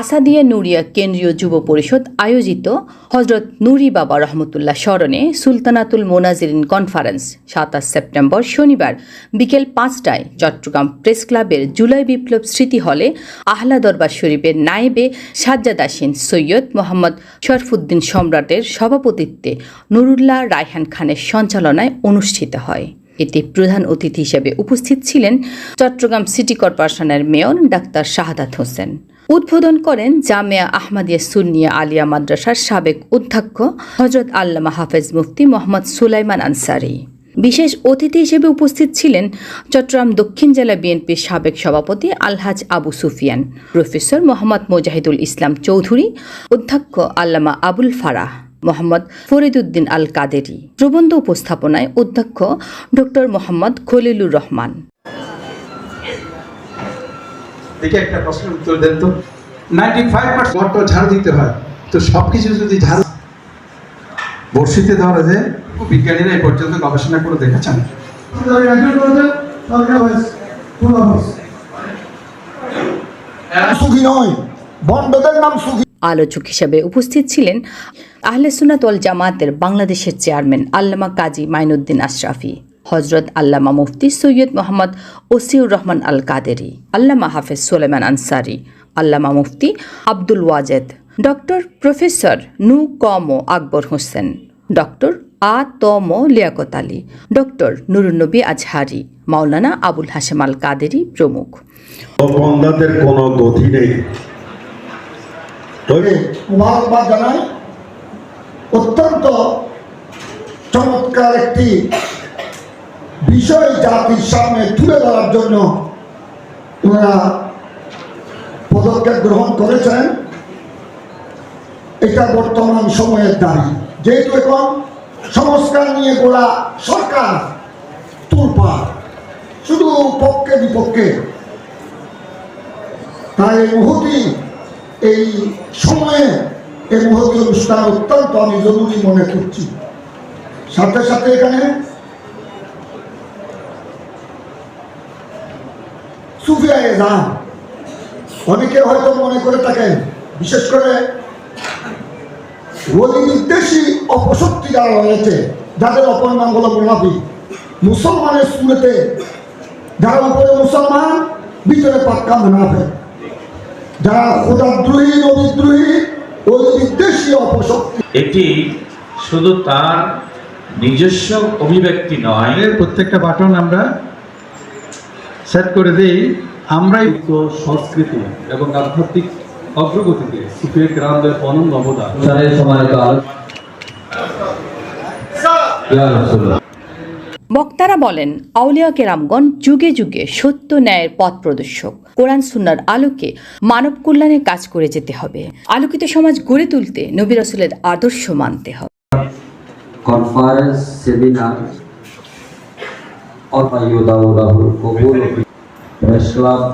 আসাদিয়া নুরিয়া কেন্দ্রীয় যুব পরিষদ আয়োজিত হজরত নুরি বাবা রহমতুল্লাহ স্মরণে সুলতানাতুল মোনাজিরিন কনফারেন্স, সাতাশ সেপ্টেম্বর শনিবার বিকেল পাঁচটায় চট্টগ্রাম প্রেস ক্লাবের জুলাই বিপ্লব স্মৃতি হলে আহলা দরবার শরীফের নায়েবে সাজ্জাদাসীন সৈয়দ মোহাম্মদ শরফুদ্দিন সম্রাটের সভাপতিত্বে নুরুল্লাহ রায়হান খানের সঞ্চালনায় অনুষ্ঠিত হয়। এতে প্রধান অতিথি হিসেবে উপস্থিত ছিলেন চট্টগ্রাম সিটি কর্পোরেশনের মেয়র ডাক্তার শাহাদাত হোসেন। উদ্বোধন করেন জামিয়া আহমদিয়া সুন্নিয়া আলিয়া মাদ্রাসার সাবেক অধ্যক্ষ হজরত আল্লামা হাফেজ মুফতি মোহাম্মদ সুলাইমান আনসারি। বিশেষ অতিথি হিসেবে উপস্থিত ছিলেন চট্টগ্রাম দক্ষিণ জেলা বিএনপির সাবেক সভাপতি আলহাজ আবু সুফিয়ান, প্রফেসর মোহাম্মদ মোজাহিদুল ইসলাম চৌধুরী, অধ্যক্ষ আল্লামা আবুল ফারাহ, মোহাম্মদ ফরিদুদ্দিন আল কাদেরি প্রবন্ধ উপস্থাপনায় অধ্যক্ষ ডক্টর মোহাম্মদ খলিলুর রহমান। দেখে একটা প্রশ্নের উত্তর দেন তো। নাইনটি ফাইভ পার্সেন্ট ঝাড়ু দিতে হয়। তো সব কিছু যদি ঝাড়ু বর্ষিতে ধরা যায় বিজ্ঞানীরা এই পর্যন্ত গবেষণা করে দেখেছেন সুখী নয়। বন্ডদের নাম সুখী। আলোচক হিসেবে উপস্থিত ছিলেন আহলে সুন্নাত ওয়াল জামাতের বাংলাদেশের চেয়ারম্যান আল্লামা কাজী মাইনুদ্দিন আশরাফি। হজরত আল্লামা মুফতি সৈয়দ মোহাম্মদ ওসিউর রহমান আল কাদেরি আল্লামা হাফেজ সোলেমান আনসারি আল্লামা মুফতি আব্দুল ওয়াজেদ ডক্টর প্রফেসর নু কম আকবর হোসেন ডক্টর আ তম লিয়াকত আলী ডক্টর নুরুন্নবী আজহারি মাওলানা আবুল হাসেম আল কাদেরি প্রমুখ। বন্দাদের কোনো গতি নেই। তবে মুবারকবাদ জানাই অত্যন্ত চমৎকার একটি বিষয় জাতির সামনে তুলে ধরার জন্য ওনারা পদক্ষেপ গ্রহণ করেছেন। এটা বর্তমান সময়ের দাবি। যেহেতু এখন সংস্কার নিয়ে গোড়া সরকার তুলপা শুধু পক্ষে বিপক্ষে। তাই এই মুহূর্তে, এই সময়ে এই মুহূর্তে অনুষ্ঠান অত্যন্ত আমি জরুরি মনে করছি। সাথে সাথে এখানে সুফিয়া এজাম অনেকে হয়তো মনে করে থাকেন বিশেষ করে রোগী নির্দেশী অপশক্তি যারা রয়েছে যাদের অপর নাম হলো মোনাফি মুসলমানের স্কুলেতে যারা উপরে মুসলমান ভিতরে পাক্কা মুনাফে যারা খোদাদ্রোহী নবীদ্রোহী ওই নির্দেশী অপশক্তি। এটি শুধু তার নিজস্ব অভিব্যক্তি নয় প্রত্যেকটা বাটন আমরা সেট করে দিই আমরাই তো সংস্কৃতি এবং আধ্যাত্মিক অগ্রগতিতে সুফিয়া গ্রামদের অনন্য অবদান। বক্তারা বলেন আউলিয়া কেরামগণ যুগে যুগে সত্য ন্যায়ের পথ প্রদর্শক। কোরআন সুন্নার আলোকে মানব কল্যাণে কাজ করে যেতে হবে। আলোকিত সমাজ গড়ে তুলতে নবী রাসূলের আদর্শ মানতে হবে। Conference seminar kota yudawudahu kubur ve Islam